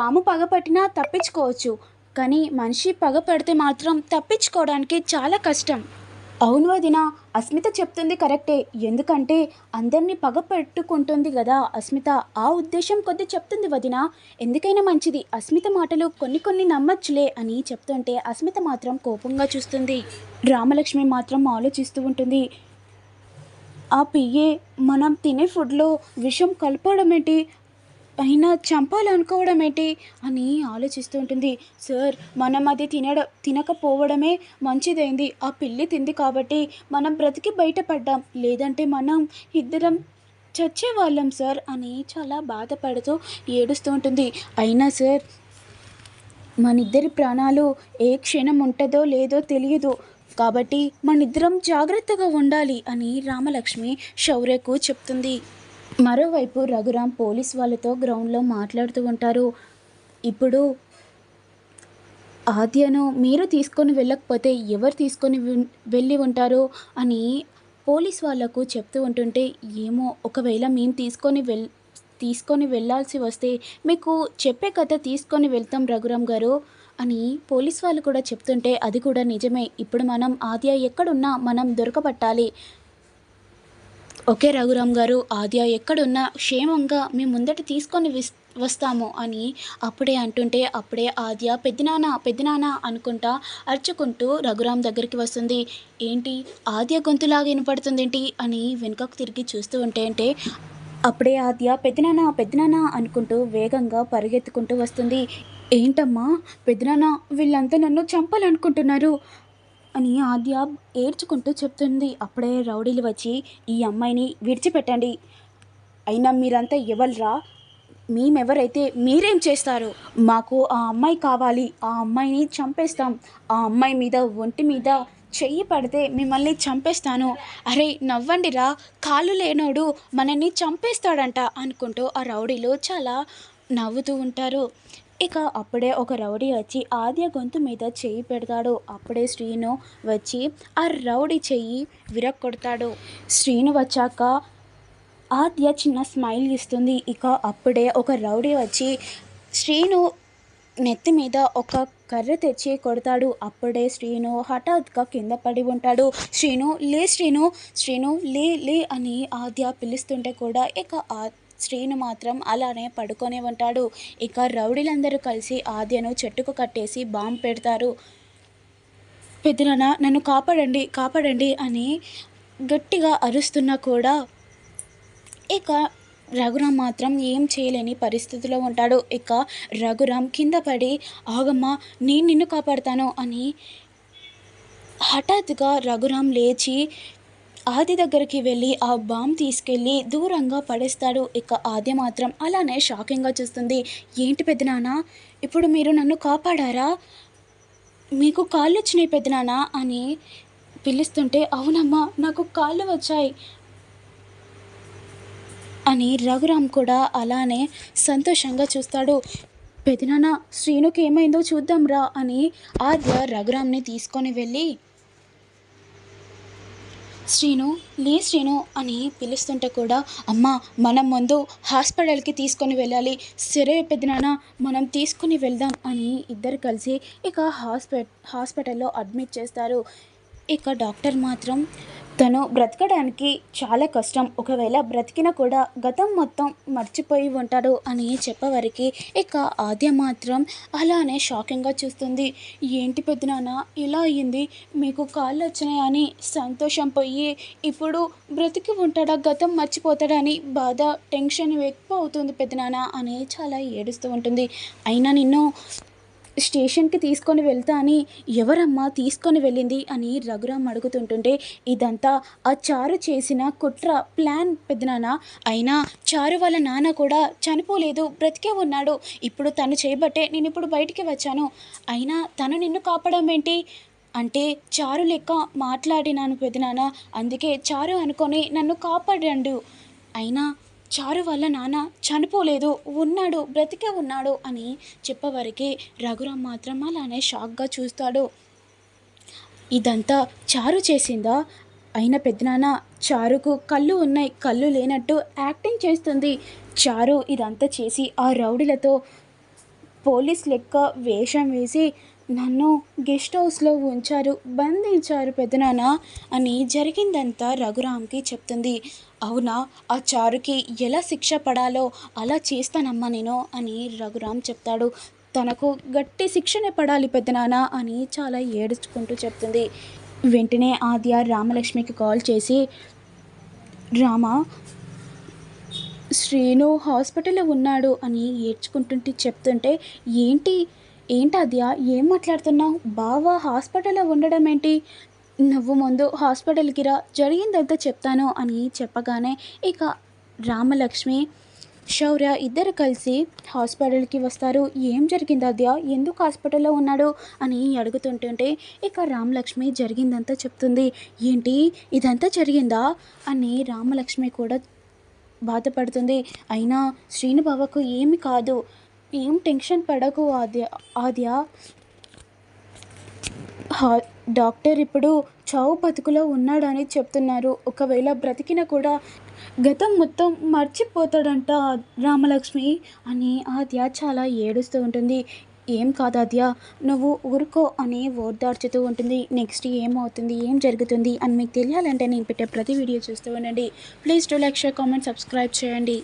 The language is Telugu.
పాము పగ పట్టినా తప్పించుకోవచ్చు. కానీ మనిషి పగ పడితే మాత్రం తప్పించుకోవడానికి చాలా కష్టం. అవును వదిన అస్మిత చెప్తుంది కరెక్టే. ఎందుకంటే అందరినీ పగ పెట్టుకుంటుంది కదా అస్మిత. ఆ ఉద్దేశం కొద్ది చెప్తుంది వదిన ఎందుకైనా మంచిది. అస్మిత మాటలు కొన్ని కొన్ని నమ్మచ్చులే అని చెప్తుంటే అస్మిత మాత్రం కోపంగా చూస్తుంది. రామలక్ష్మి మాత్రం ఆలోచిస్తూ ఉంటుంది. ఆ పియ్యే మనం తినే ఫుడ్లో విషం కలపడం ఏంటి? అయినా చంపాలనుకోవడం ఏంటి అని ఆలోచిస్తూ ఉంటుంది. సార్ మనం అది తినడం తినకపోవడమే మంచిదైంది. ఆ పిల్లి తింది కాబట్టి మనం బ్రతికి బయటపడ్డాం. లేదంటే మనం ఇద్దరం చచ్చేవాళ్ళం సార్ అని చాలా బాధపడుతూ ఏడుస్తూ ఉంటుంది. అయినా సార్ మనిద్దరి ప్రాణాలు ఏ క్షణం ఉంటుందో లేదో తెలియదు. కాబట్టి మనిద్దరం జాగ్రత్తగా ఉండాలి అని రామలక్ష్మి శౌర్యకు చెప్తుంది. మరోవైపు రఘురాం పోలీస్ వాళ్ళతో గ్రౌండ్లో మాట్లాడుతూ ఉంటారు. ఇప్పుడు ఆద్యను మీరు తీసుకొని వెళ్ళకపోతే ఎవరు తీసుకొని వెళ్ళి ఉంటారు అని పోలీస్ వాళ్ళకు చెప్తూ ఉంటుంటే ఏమో ఒకవేళ మేము తీసుకొని వెళ్ తీసుకొని వెళ్ళాల్సి వస్తే మీకు చెప్పే కథ తీసుకొని వెళ్తాం రఘురామ్ గారు అని పోలీస్ వాళ్ళు కూడా చెప్తుంటే అది కూడా నిజమే. ఇప్పుడు మనం ఆద్య ఎక్కడున్నా మనం దొరకబట్టాలి ఓకే రఘురామ్ గారు ఆద్య ఎక్కడున్నా క్షేమంగా మీ ముందట తీసుకొని విస్ వస్తాము అని అప్పుడే అంటుంటే అప్పుడే ఆద్య పెద్దనాన్న పెద్దనాన్న అనుకుంటా అరుచుకుంటూ రఘురామ్ దగ్గరికి వస్తుంది. ఏంటి? ఆద్య గొంతులాగా వినపడుతుంది ఏంటి అని వెనుకకు తిరిగి చూస్తూ ఉంటే అంటే అప్పుడే ఆద్య పెద్దనాన్న పెద్దనాన్న అనుకుంటూ వేగంగా పరిగెత్తుకుంటూ వస్తుంది. ఏంటమ్మా? పెద్దనాన్న వీళ్ళంతా నన్ను చంపాలనుకుంటున్నారు. అని ఆద్య ఏడ్చుకుంటూ చెప్తుంది. అప్పుడే రౌడీలు వచ్చి ఈ అమ్మాయిని విడిచిపెట్టండి. అయినా మీరంతా ఎవరురా మేమెవరైతే మీరేం చేస్తారు? మాకు ఆ అమ్మాయి కావాలి. ఆ అమ్మాయిని చంపేస్తాం. ఆ అమ్మాయి మీద ఒంటి మీద చెయ్యి పడితే మిమ్మల్ని చంపేస్తాను. అరే నవ్వండిరా. కాళ్ళు లేనోడు మనల్ని చంపేస్తాడంట అనుకుంటూ ఆ రౌడీలు చాలా నవ్వుతూ ఉంటారు. ఇక అప్పుడే ఒక రౌడీ వచ్చి ఆద్య గొంతు మీద చెయ్యి పెడతాడు. అప్పుడే శ్రీను వచ్చి ఆ రౌడీ చెయ్యి విరక్కొడతాడు. శ్రీను వచ్చాక ఆద్య చిన్న స్మైల్ ఇస్తుంది. ఇక అప్పుడే ఒక రౌడీ వచ్చి శ్రీను నెత్తి మీద ఒక కర్ర తెచ్చి కొడతాడు. అప్పుడే శ్రీను హఠాత్గా కింద పడి ఉంటాడు. శ్రీను లే శ్రీను శ్రీను లే లే అని ఆద్య పిలుస్తుంటే కూడా ఇక ఆ శ్రీను మాత్రం అలానే పడుకొనే ఉంటాడు. ఇక రౌడీలందరూ కలిసి ఆద్యను చెట్టుకు కట్టేసి బాంబు పెడతారు. పెద్దనాన్న నన్ను కాపాడండి కాపాడండి అని గట్టిగా అరుస్తున్నా కూడా ఇక రఘురామ్ మాత్రం ఏం చేయలేని పరిస్థితిలో ఉంటాడు. ఇక రఘురామ్ కింద పడి ఆగమ్మా నేను నిన్ను కాపాడతాను అని హఠాత్తుగా రఘురామ్ లేచి ఆది దగ్గరికి వెళ్ళి ఆ బాంబ్ తీసుకెళ్ళి దూరంగా పడేస్తాడు. ఇక ఆది మాత్రం అలానే షాకింగ్గా చూస్తుంది. ఏంటి పెద్దనాన్న ఇప్పుడు మీరు నన్ను కాపాడారా? మీకు కాళ్ళు వచ్చినాయి పెద్దనాన్న అని పిలుస్తుంటే అవునమ్మా నాకు కాళ్ళు వచ్చాయి అని రఘురామ్ కూడా అలానే సంతోషంగా చూస్తాడు. పెదనాన్న శ్రీనుకి ఏమైందో చూద్దాంరా అని ఆద్య రఘురామ్ని తీసుకొని వెళ్ళి శ్రీను లే శ్రీను అని పిలుస్తుంటే కూడా అమ్మ మనం ముందు హాస్పిటల్కి తీసుకొని వెళ్ళాలి. సరే పెద్దనాన్న మనం తీసుకొని వెళ్దాం అని ఇద్దరు కలిసి ఇక హాస్పిట హాస్పిటల్లో అడ్మిట్ చేస్తారు. ఇక డాక్టర్ మాత్రం తను బ్రతకడానికి చాలా కష్టం. ఒకవేళ బ్రతికినా కూడా గతం మొత్తం మర్చిపోయి ఉంటాడు అని చెప్పేవరకు ఇక ఆద్య మాత్రం అలానే షాకింగ్గా చూస్తుంది. ఏంటి పెద్దనాన్న ఇలా అయ్యింది మీకు కాళ్ళు వచ్చినాయని సంతోషం పోయి ఇప్పుడు బ్రతికి ఉంటాడా? గతం మర్చిపోతాడని బాధ టెన్షన్ ఎక్కువ అవుతుంది పెద్దనాన్న అని చాలా ఏడుస్తూ ఉంటుంది. అయినా నిన్ను స్టేషన్కి తీసుకొని వెళ్తా అని ఎవరమ్మా తీసుకొని వెళ్ళింది అని రఘురామ్ అడుగుతుంటుంటే ఇదంతా ఆ చారు చేసిన కుట్ర ప్లాన్ పెద్దనాన్న. అయినా చారు వాళ్ళ నాన్న కూడా చనిపోలేదు బ్రతికే ఉన్నాడు. ఇప్పుడు తను చేయబట్టే నేను ఇప్పుడు బయటికి వచ్చాను. అయినా తను నిన్ను కాపాడడం ఏంటి? అంటే చారు లెక్క మాట్లాడినాను పెదనాన్న అందుకే చారు అనుకొని నన్ను కాపాడండు. అయినా చారు వల్ల నాన్న చనిపోలేదు ఉన్నాడు బ్రతికే ఉన్నాడు అని చెప్పవరకి రఘురామ్ మాత్రం అలానే షాక్గా చూస్తాడు. ఇదంతా చారు చేసిందా? అయిన పెద్దనాన్న చారుకు కళ్ళు ఉన్నాయి కళ్ళు లేనట్టు యాక్టింగ్ చేస్తుంది. చారు ఇదంతా చేసి ఆ రౌడీలతో పోలీస్ లెక్క వేషం వేసి నన్ను గెస్ట్ హౌస్లో ఉంచారు బంధించారు పెదనాన్న అని జరిగిందంతా రఘురామ్కి చెప్తుంది. అవునా? ఆ చారుకి ఎలా శిక్ష పడాలో అలా చేస్తానమ్మా నేను అని రఘురామ్ చెప్తాడు. తనకు గట్టి శిక్షనే పడాలి పెద్దనాన్న అని చాలా ఏడుచుకుంటూ చెప్తుంది. వెంటనే ఆద్య రామలక్ష్మికి కాల్ చేసి రామ శ్రీను హాస్పిటల్లో ఉన్నాడు అని ఏడ్చుకుంటుంటే చెప్తుంటే ఏంటి ఏంటి ఏం మాట్లాడుతున్నావు? బావ హాస్పిటల్లో ఉండడం ఏంటి? నువ్వు ముందు హాస్పిటల్కి రా. జరిగిందంతా చెప్తాను అని చెప్పగానే ఇక రామలక్ష్మి శౌర్య ఇద్దరు కలిసి హాస్పిటల్కి వస్తారు. ఏం జరిగింది అద్య ఎందుకు హాస్పిటల్లో ఉన్నాడు? అని అడుగుతుంటుంటే ఇక రామలక్ష్మి జరిగిందంతా చెప్తుంది. ఏంటి? ఇదంతా జరిగిందా? అని రామలక్ష్మి కూడా బాధపడుతుంది. అయినా శ్రీనుబావకు ఏమి కాదు. ఏం టెన్షన్ పడకు ఆద్య ఆద్య. హా- డాక్టర్ ఇప్పుడు చావు బతుకులో ఉన్నాడని చెప్తున్నారు. ఒకవేళ బ్రతికిన కూడా గతం మొత్తం మర్చిపోతాడంట రామలక్ష్మి అని ఆద్య చాలా ఏడుస్తూ ఉంటుంది. ఏం కాదు ఆద్య నువ్వు ఊరుకో అని ఓర్దార్చుతూ ఉంటుంది. నెక్స్ట్ ఏమవుతుంది ఏం జరుగుతుంది అని మీకు తెలియాలంటే నేను పెట్టే ప్రతి వీడియో చూస్తూ ఉండండి. Please do like share comment subscribe చేయండి.